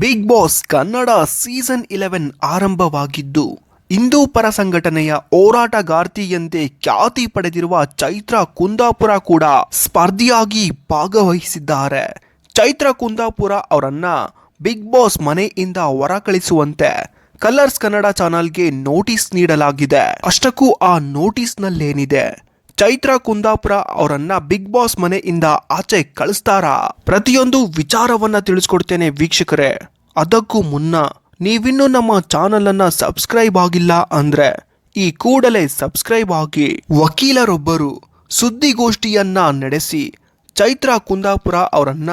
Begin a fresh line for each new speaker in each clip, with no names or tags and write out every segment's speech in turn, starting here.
Big boss Kannada season eleven ಆರಂಭವಾಗಿದ್ದು, ಹಿಂದೂ ಪರ ಸಂಘಟನೆಯ ಹೋರಾಟಗಾರ್ತಿಯಂತೆ ಖ್ಯಾತಿ ಪಡೆದಿರುವ ಚೈತ್ರ ಕುಂದಾಪುರ ಕೂಡ ಸ್ಪರ್ಧಿಯಾಗಿ ಭಾಗವಹಿಸಿದ್ದಾರೆ. ಚೈತ್ರ ಕುಂದಾಪುರ ಅವರನ್ನ ಬಿಗ್ ಬಾಸ್ ಮನೆಯಿಂದ ಹೊರಕಳಿಸುವಂತೆ ಕಲರ್ಸ್ ಕನ್ನಡ ಚಾನಲ್ಗೆ ನೋಟಿಸ್ ನೀಡಲಾಗಿದೆ. ಅಷ್ಟಕ್ಕೂ ಆ ನೋಟಿಸ್ನಲ್ಲೇನಿದೆ ಚೈತ್ರ ಕುಂದಾಪುರ ಅವರನ್ನ ಬಿಗ್ ಬಾಸ್ ಮನೆಯಿಂದ ಆಚೆ ಕಳಿಸ್ತಾರಾ? ಪ್ರತಿಯೊಂದು ವಿಚಾರವನ್ನ ತಿಳಿಸ್ಕೊಡ್ತೇನೆ ವೀಕ್ಷಕರೇ. ಅದಕ್ಕೂ ಮುನ್ನ ನೀವಿನ್ನೂ ನಮ್ಮ ಚಾನಲ್ ಅನ್ನ ಸಬ್ಸ್ಕ್ರೈಬ್ ಆಗಿಲ್ಲ ಅಂದ್ರೆ ಈ ಕೂಡಲೇ ಸಬ್ಸ್ಕ್ರೈಬ್ ಆಗಿ ವಕೀಲರೊಬ್ಬರು ಸುದ್ದಿಗೋಷ್ಠಿಯನ್ನ ನಡೆಸಿ ಚೈತ್ರ ಕುಂದಾಪುರ ಅವರನ್ನ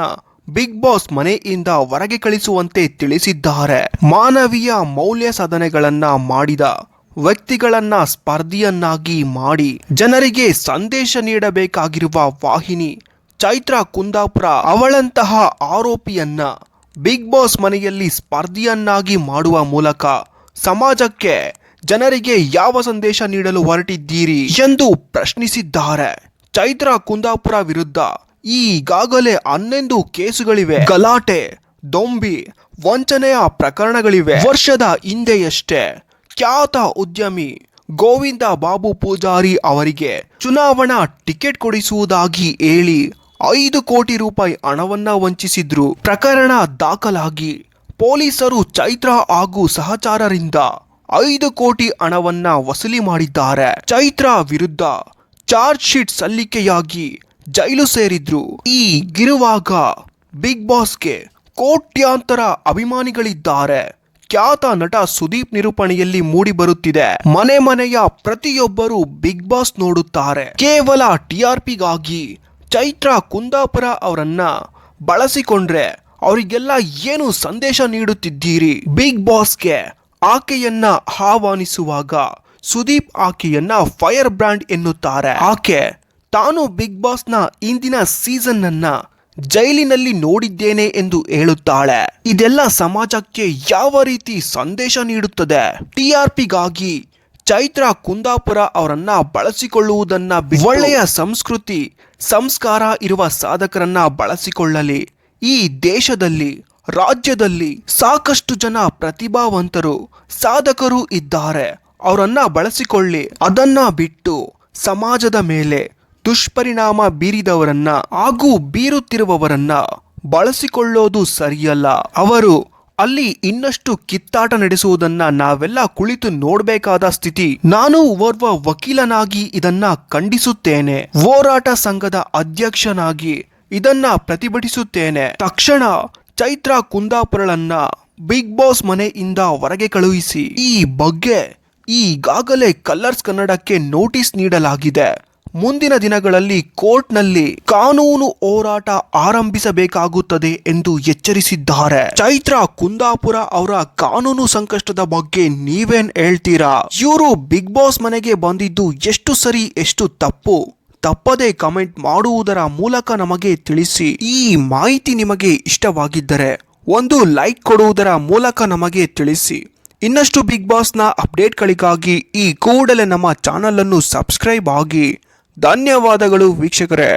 ಬಿಗ್ ಬಾಸ್ ಮನೆಯಿಂದ ಹೊರಗೆ ಕಳಿಸುವಂತೆ ತಿಳಿಸಿದ್ದಾರೆ. ಮಾನವೀಯ ಮೌಲ್ಯ ಸಾಧನೆಗಳನ್ನ ಮಾಡಿದ ವ್ಯಕ್ತಿಗಳನ್ನ ಸ್ಪರ್ಧಿಯನ್ನಾಗಿ ಮಾಡಿ ಜನರಿಗೆ ಸಂದೇಶ ನೀಡಬೇಕಾಗಿರುವ ವಾಹಿನಿ ಚೈತ್ರ ಕುಂದಾಪುರ. ಅವಳಂತಹ ಆರೋಪಿಯನ್ನ ಬಿಗ್ ಬಾಸ್ ಮನೆಯಲ್ಲಿ ಸ್ಪರ್ಧಿಯನ್ನಾಗಿ ಮಾಡುವ ಮೂಲಕ ಸಮಾಜಕ್ಕೆ ಜನರಿಗೆ ಯಾವ ಸಂದೇಶ ನೀಡಲು ಹೊರಟಿದ್ದೀರಿ ಎಂದು ಪ್ರಶ್ನಿಸಿದ್ದಾರೆ. ಚೈತ್ರ ಕುಂದಾಪುರ ವಿರುದ್ಧ ಈಗಾಗಲೇ ಹನ್ನೊಂದು ಕೇಸುಗಳಿವೆ. ಗಲಾಟೆ, ದೊಂಬಿ, ವಂಚನೆಯ ಪ್ರಕರಣಗಳಿವೆ. ವರ್ಷದ ಹಿಂದೆಯಷ್ಟೇ ಖ್ಯಾತ ಉದ್ಯಮಿ ಗೋವಿಂದ ಬಾಬು ಪೂಜಾರಿ ಅವರಿಗೆ ಚುನಾವಣಾ ಟಿಕೆಟ್ ಕೊಡಿಸುವುದಾಗಿ ಹೇಳಿ ಐದು ಕೋಟಿ ರೂಪಾಯಿ ಹಣವನ್ನ ವಂಚಿಸಿದ್ರು. ಪ್ರಕರಣ ದಾಖಲಾಗಿ ಪೊಲೀಸರು ಚೈತ್ರ ಹಾಗೂ ಸಹಚಾರರಿಂದ ಐದು ಕೋಟಿ ಹಣವನ್ನ ವಸೂಲಿ ಮಾಡಿದ್ದಾರೆ. ಚೈತ್ರ ವಿರುದ್ಧ ಚಾರ್ಜ್ ಶೀಟ್ ಸಲ್ಲಿಕೆಯಾಗಿ ಜೈಲು ಸೇರಿದ್ರು. ಈ ಗಿರುವಾಗ ಬಿಗ್ ಬಾಸ್ಗೆ ಕೋಟ್ಯಾಂತರ ಅಭಿಮಾನಿಗಳಿದ್ದಾರೆ. ಖ್ಯಾತ ನಟ ಸುದೀಪ್ ನಿರೂಪಣೆಯಲ್ಲಿ ಮೂಡಿ ಬರುತ್ತಿದೆ. ಮನೆ ಮನೆಯ ಪ್ರತಿಯೊಬ್ಬರು ಬಿಗ್ ಬಾಸ್ ನೋಡುತ್ತಾರೆ. ಕೇವಲ ಟಿಆರ್ಪಿಗಾಗಿ ಚೈತ್ರ ಕುಂದಾಪುರ ಅವರನ್ನ ಬಳಸಿಕೊಂಡ್ರೆ ಅವರಿಗೆಲ್ಲ ಏನು ಸಂದೇಶ ನೀಡುತ್ತಿದ್ದೀರಿ? ಬಿಗ್ ಬಾಸ್ಗೆ ಆಕೆಯನ್ನ ಆಹ್ವಾನಿಸುವಾಗ ಸುದೀಪ್ ಆಕೆಯನ್ನ ಫೈರ್ ಬ್ರ್ಯಾಂಡ್ ಎನ್ನುತ್ತಾರೆ. ಆಕೆ ತಾನು ಬಿಗ್ ಬಾಸ್ನ ಇಂದಿನ ಸೀಸನ್ ಅನ್ನ ಜೈಲಿನಲ್ಲಿ ನೋಡಿದ್ದೇನೆ ಎಂದು ಹೇಳುತ್ತಾಳೆ. ಇದೆಲ್ಲ ಸಮಾಜಕ್ಕೆ ಯಾವ ರೀತಿ ಸಂದೇಶ ನೀಡುತ್ತದೆ? ಟಿಆರ್ಪಿಗಾಗಿ ಚೈತ್ರ ಕುಂದಾಪುರ ಅವರನ್ನ ಬಳಸಿಕೊಳ್ಳುವುದನ್ನ ಒಳ್ಳೆಯ ಸಂಸ್ಕೃತಿ, ಸಂಸ್ಕಾರ ಇರುವ ಸಾಧಕರನ್ನ ಬಳಸಿಕೊಳ್ಳಲಿ. ಈ ದೇಶದಲ್ಲಿ, ರಾಜ್ಯದಲ್ಲಿ ಸಾಕಷ್ಟು ಜನ ಪ್ರತಿಭಾವಂತರು, ಸಾಧಕರು ಇದ್ದಾರೆ. ಅವರನ್ನ ಬಳಸಿಕೊಳ್ಳಿ. ಅದನ್ನ ಬಿಟ್ಟು ಸಮಾಜದ ಮೇಲೆ ದುಷ್ಪರಿಣಾಮ ಬೀರಿದವರನ್ನ ಹಾಗೂ ಬೀರುತ್ತಿರುವವರನ್ನ ಬಳಸಿಕೊಳ್ಳೋದು ಸರಿಯಲ್ಲ. ಅವರು ಅಲ್ಲಿ ಇನ್ನಷ್ಟು ಕಿತ್ತಾಟ ನಡೆಸುವುದನ್ನ ನಾವೆಲ್ಲ ಕುಳಿತು ನೋಡಬೇಕಾದ ಸ್ಥಿತಿ. ನಾನು ಓರ್ವ ವಕೀಲನಾಗಿ ಇದನ್ನ ಖಂಡಿಸುತ್ತೇನೆ. ಹೋರಾಟ ಸಂಘದ ಅಧ್ಯಕ್ಷನಾಗಿ ಇದನ್ನ ಪ್ರತಿಭಟಿಸುತ್ತೇನೆ. ತಕ್ಷಣ ಚೈತ್ರ ಕುಂದಾಪುರಳನ್ನ ಬಿಗ್ ಬಾಸ್ ಮನೆಯಿಂದ ಹೊರಗೆ ಕಳುಹಿಸಿ. ಈ ಬಗ್ಗೆ ಈಗಾಗಲೇ ಕಲರ್ಸ್ ಕನ್ನಡಕ್ಕೆ ನೋಟಿಸ್ ನೀಡಲಾಗಿದೆ. ಮುಂದಿನ ದಿನಗಳಲ್ಲಿ ಕೋರ್ಟ್ನಲ್ಲಿ ಕಾನೂನು ಹೋರಾಟ ಆರಂಭಿಸಬೇಕಾಗುತ್ತದೆ ಎಂದು ಎಚ್ಚರಿಸಿದ್ದಾರೆ. ಚೈತ್ರ ಕುಂದಾಪುರ ಅವರ ಕಾನೂನು ಸಂಕಷ್ಟದ ಬಗ್ಗೆ ನೀವೇನ್ ಹೇಳ್ತೀರಾ? ಇವರು ಬಿಗ್ ಬಾಸ್ ಮನೆಗೆ ಬಂದಿದ್ದು ಎಷ್ಟು ಸರಿ, ಎಷ್ಟು ತಪ್ಪು? ತಪ್ಪದೆ ಕಮೆಂಟ್ ಮಾಡುವುದರ ಮೂಲಕ ನಮಗೆ ತಿಳಿಸಿ. ಈ ಮಾಹಿತಿ ನಿಮಗೆ ಇಷ್ಟವಾಗಿದ್ದರೆ ಒಂದು ಲೈಕ್ ಕೊಡುವುದರ ಮೂಲಕ ನಮಗೆ ತಿಳಿಸಿ. ಇನ್ನಷ್ಟು ಬಿಗ್ ಬಾಸ್ನ ಅಪ್ಡೇಟ್ಗಳಿಗಾಗಿ ಈ ಕೂಡಲೇ ನಮ್ಮ ಚಾನಲನ್ನು ಸಬ್ಸ್ಕ್ರೈಬ್ ಆಗಿ. ಧನ್ಯವಾದಗಳು ವೀಕ್ಷಕರೇ.